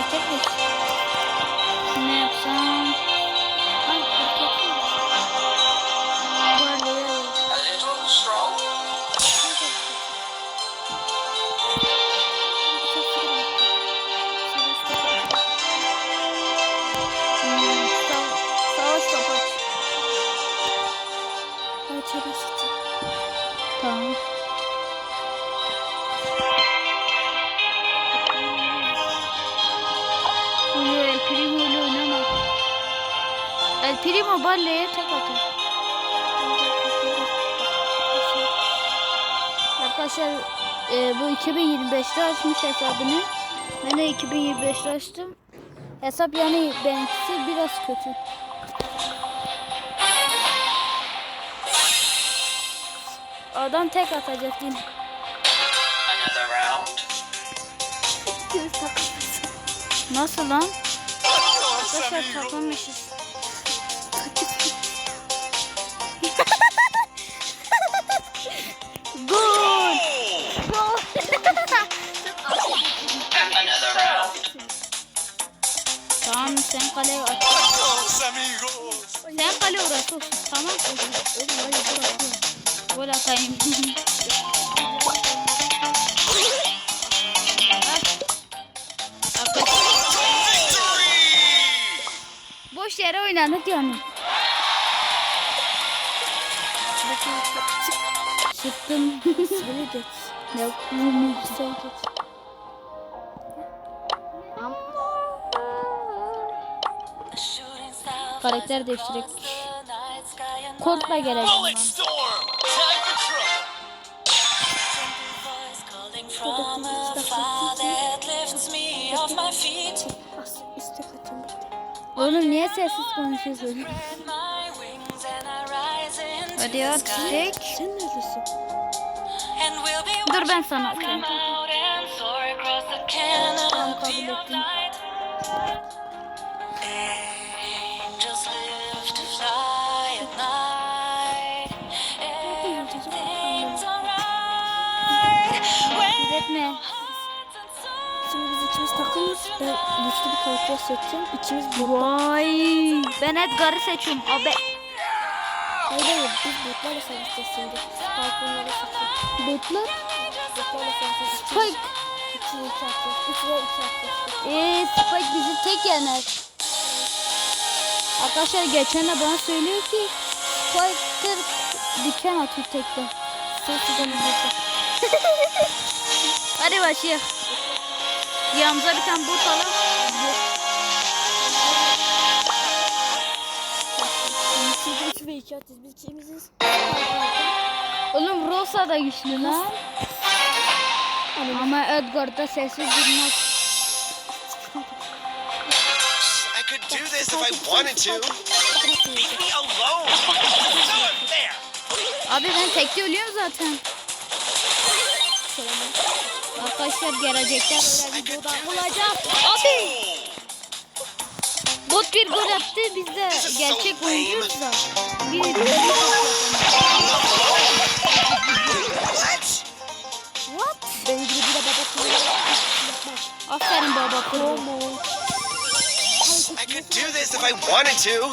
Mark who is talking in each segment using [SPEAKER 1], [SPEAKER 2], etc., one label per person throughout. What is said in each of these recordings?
[SPEAKER 1] hareket mi? Ne yapsam? Primo Balle'ye tek atar. Arkadaşlar e, bu 2025'te açmış hesabını. Ben de 2025'te açtım. Hesap yani benimkisi biraz kötü. Adam tek atacak yine. Nasıl lan? Arkadaşlar takılmışız. Tamam sen kaleye at. Sen kale uğraş olsun. Tamam. Gol atayım. Arkadaşlar,
[SPEAKER 2] Victory.
[SPEAKER 1] Boş yere oynadık yani. Çıktım. Söyle geç. Yok. Sen geç.
[SPEAKER 3] Me off my feet.
[SPEAKER 1] Oğlum niye sessiz konuşuyorsun? Hadi
[SPEAKER 3] the
[SPEAKER 1] at
[SPEAKER 3] sky.
[SPEAKER 1] çek.
[SPEAKER 3] And we'll be
[SPEAKER 1] Dur ben sana atayım. Tamam kabul ettim. Etme.
[SPEAKER 4] Şimdi biz ikimiz takımız. Ben güçlü bir karakter seçeceğim. İkimiz bu.
[SPEAKER 1] Vay. Ben Edgar'ı seçiyorum. Abi.
[SPEAKER 4] Hayır hayır biz botlarla savaşacağız şimdi. Spike'larla savaşacağız.
[SPEAKER 1] Botlar.
[SPEAKER 4] Botlarla savaşacağız.
[SPEAKER 1] Spike.
[SPEAKER 4] 2 2 atacağız. 3 ve 2 atacağız.
[SPEAKER 1] Eee Spike bizi tek yener. Arkadaşlar geçen de bana söylüyor ki Spike'dır diken atıyor tekte.
[SPEAKER 4] Sen sizden
[SPEAKER 1] başlayalım. Yanımıza bir tane bot alalım.
[SPEAKER 4] 3 ve 2 atacağız. Biz ikimiziz.
[SPEAKER 1] Oğlum Rosa da güçlü lan. Ama Edgar da sessiz durmaz.
[SPEAKER 2] I could do this if I wanted to. Leave me alone. So unfair.
[SPEAKER 1] Abi ben tekte ölüyorum zaten. Arkadaşlar gelecekler öyle videoda olacak. Abi bot bir gol attı biz de gerçek oyuncuyuz da. Bir, bir,
[SPEAKER 2] What?
[SPEAKER 1] What?
[SPEAKER 4] Benim gibi bir de baba kılıyor.
[SPEAKER 1] Aferin baba promo.
[SPEAKER 2] I could do this if I wanted to.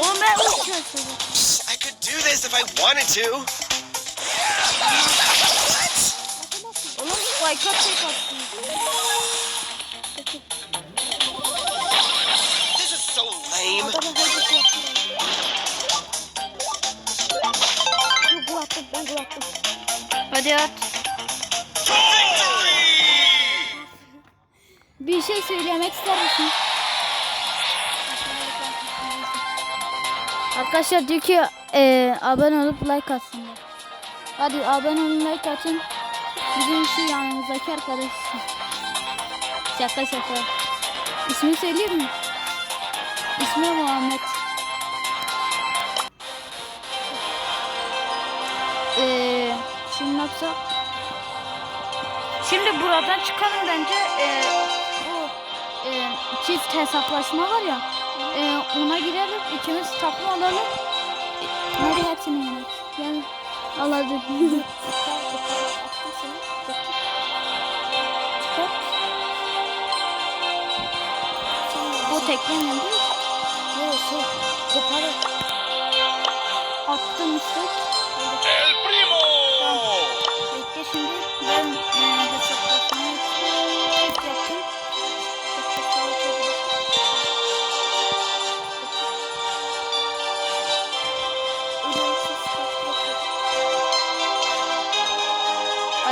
[SPEAKER 1] Oğlum ben uçuyorsun.
[SPEAKER 2] I could do this if I wanted to.
[SPEAKER 1] Oğlum spike'a tek attı.
[SPEAKER 2] This is so lame.
[SPEAKER 4] Adamı. Ben gol attım.
[SPEAKER 1] Hadi at. Bir şey söylemek ister misin? Arkadaşlar diyor ki e, abone olup like atsınlar. Hadi abone olun like atın. Bizim şu yanımızdaki arkadaş. Şaka şaka. İsmini söyleyeyim mi? İsmi Muhammed. Ee, şimdi ne yapsak? Şimdi buradan çıkalım bence. Ee, bu e, çift hesaplaşma var ya. e, ona girelim. ikimiz takım olalım. E, Hadi hepsini yemek. Yani Alacak. Bu teknenin mi?
[SPEAKER 4] Yok yok. Kopara.
[SPEAKER 1] Attım istek.
[SPEAKER 2] El primo. Tamam.
[SPEAKER 1] Bekle şimdi. Ben...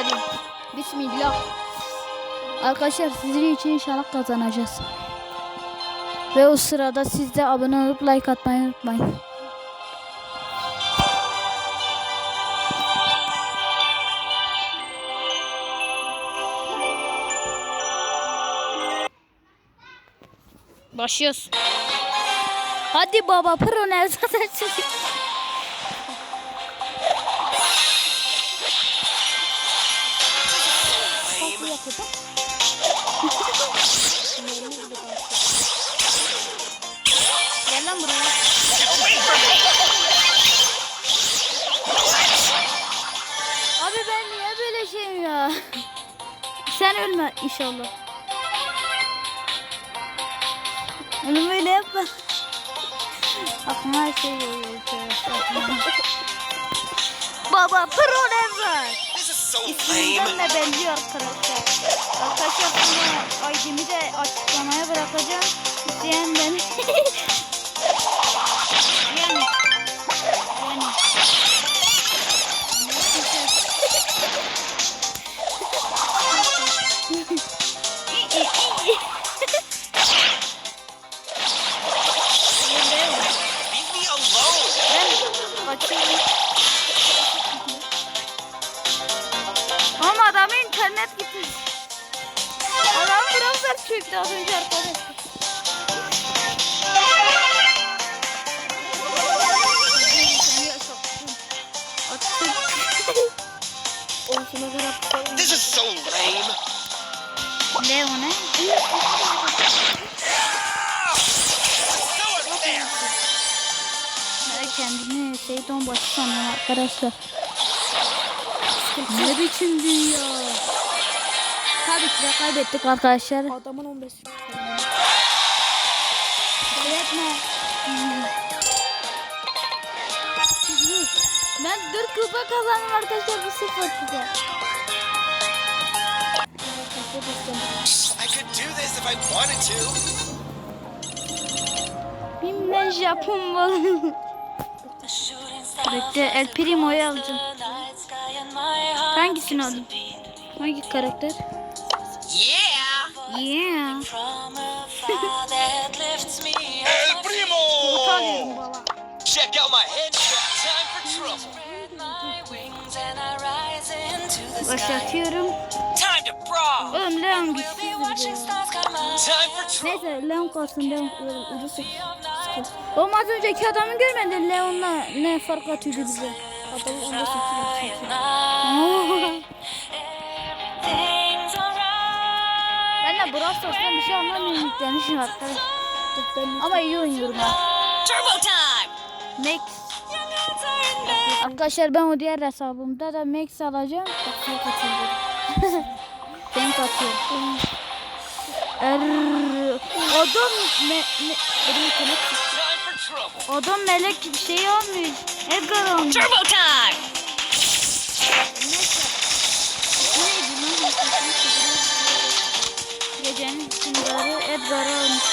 [SPEAKER 1] Hadi. Bismillah. Arkadaşlar sizin için inşallah kazanacağız. Ve o sırada siz de abone olup like atmayı unutmayın. Başlıyoruz. Hadi baba pro ne zaten ölme inşallah. Oğlum öyle yapma. Aklıma her şey geliyor. Baba pro ne var?
[SPEAKER 2] This is so
[SPEAKER 1] İsminden de belli arkadaşlar. Arkadaşlar bunu ID'mi de açıklamaya bırakacağım. İsteyen ben.
[SPEAKER 2] This is so lame.
[SPEAKER 1] Ne o ne? Kendimi Seyton başı sanıyorum arkadaşlar. Ne biçim dünya? Tabii ki de kaybettik arkadaşlar.
[SPEAKER 4] Adamın 15 sürü.
[SPEAKER 1] Öğretme. Ben 4 kupa kazandım arkadaşlar bu sıfır kupa. Ben Japon balığı. Bekle El Primo'yu alacağım. Hangisini alayım? Hangi karakter?
[SPEAKER 2] Yeah.
[SPEAKER 1] Yeah.
[SPEAKER 2] El primo! Check out my headshot. Time for trouble.
[SPEAKER 1] Başlatıyorum. Oğlum Leon güçsüz. Neyse Leon kalsın Leon ucu sık. Oğlum az önceki adamı görmedin Leon'la ne fark atıyordu bize.
[SPEAKER 4] Adamın 15 sürü.
[SPEAKER 3] At night, everything's alright.
[SPEAKER 1] ben de Brawl Stars'tan bir şey anlamıyorum yüklemişim arkadaşlar. Ama iyi oynuyorum ha.
[SPEAKER 3] Turbo time!
[SPEAKER 1] Max. Arkadaşlar ben o diğer hesabımda da Max alacağım.
[SPEAKER 4] bak
[SPEAKER 1] Denk atıyorum. Er, adam me, me,
[SPEAKER 4] Benim
[SPEAKER 2] trouble.
[SPEAKER 1] adam melek bir şey almış. Edgar almış.
[SPEAKER 3] Turbo time!
[SPEAKER 1] Neydi lan? Gecenin hükümdarı Edgar almış.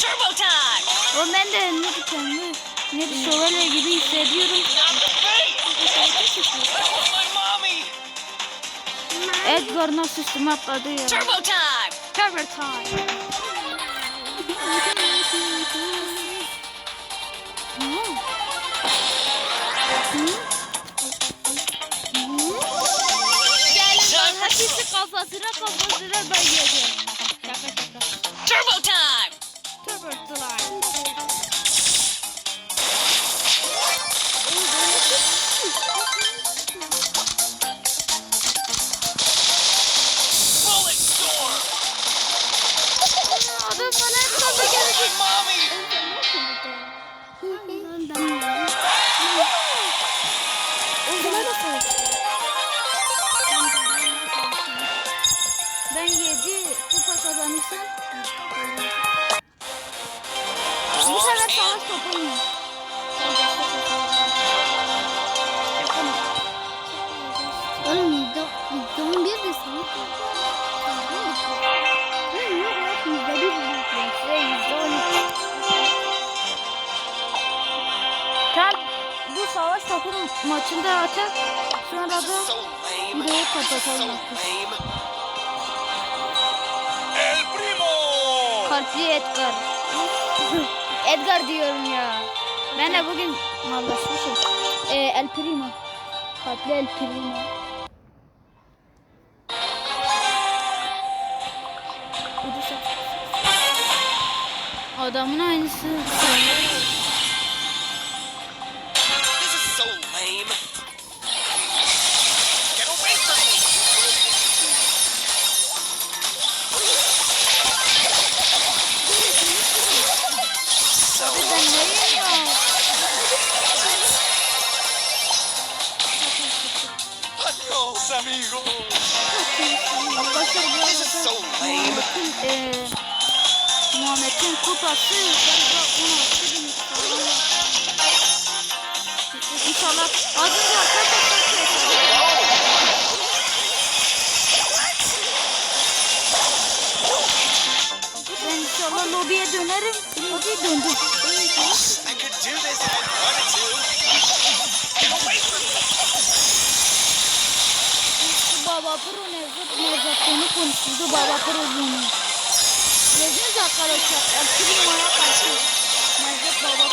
[SPEAKER 3] Turbo time!
[SPEAKER 1] O ben de ne diyeceğim ne de şövalye gibi hissediyorum. Edgar nasıl üstüme atladı ya.
[SPEAKER 3] Turbo time!
[SPEAKER 1] Turbo time. Hepsi kafasına kafasına ben geleceğim. Şaka şaka.
[SPEAKER 3] Turbo time!
[SPEAKER 1] Turbo time. Savaş mu? Oğlum yüzde, yüzde on bir de. Sen bu savaş topu maçında atar. Sonra da
[SPEAKER 2] So
[SPEAKER 1] kapatalım.
[SPEAKER 2] El primo.
[SPEAKER 1] Kalpli Edgar. Edgar diyorum ya. Ben de bugün mallaşmışım. Ee, El Primo. Kalpli El Primo. Adamın aynısı. Muhammed'in eee Muhammed'in kupası galiba 16 bin. İnşallah az önce arkadaşlar Ben inşallah lobiye dönerim. Lobiye döndüm.
[SPEAKER 2] I could do this if I wanted to. Get away from me.
[SPEAKER 1] Baba Pro Nevzat Nevzat'ını konuşturdu Baba Pro bunu. Gördünüz arkadaşlar. Ertuğrul Maya karşı. Nevzat Baba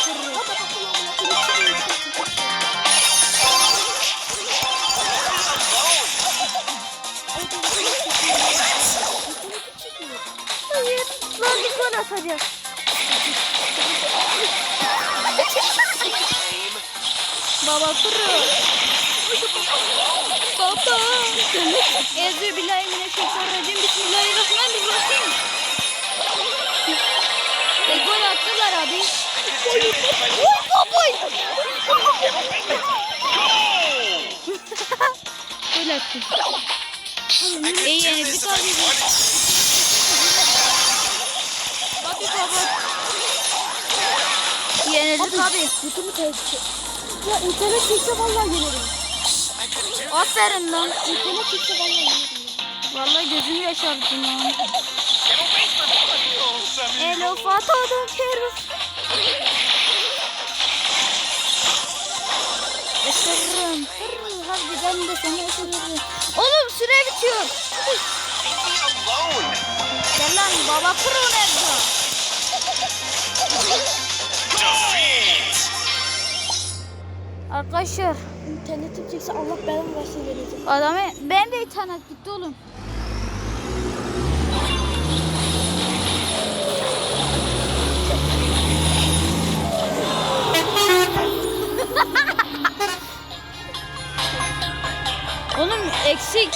[SPEAKER 1] Bir. Ezü billahi mineşşeytanirracim. Bismillahirrahmanirrahim. E gol attılar abi.
[SPEAKER 2] I could do this if I
[SPEAKER 1] Oy baboy. Gol attı. İyi
[SPEAKER 2] do
[SPEAKER 1] yenildik
[SPEAKER 2] this if I
[SPEAKER 1] abi.
[SPEAKER 2] wanted to.
[SPEAKER 1] Abi baba. Yenildik abi.
[SPEAKER 4] Yutumu tehlikeli. Ya internet çekse vallahi gelirim.
[SPEAKER 1] Aferin lan.
[SPEAKER 4] Çekse vallahi gelirim.
[SPEAKER 1] Vallahi gözümü yaşardın lan.
[SPEAKER 2] Amigo.
[SPEAKER 1] Elo Fato'dan keriz. Isırırım. Harbiden de seni ısırırım. Oğlum süre bitiyor. Gel lan baba pro nerede? Arkadaşlar
[SPEAKER 4] İnternetim çekse Allah belamı versin gelecek.
[SPEAKER 1] adamı ben de internet gitti oğlum. oğlum eksi iki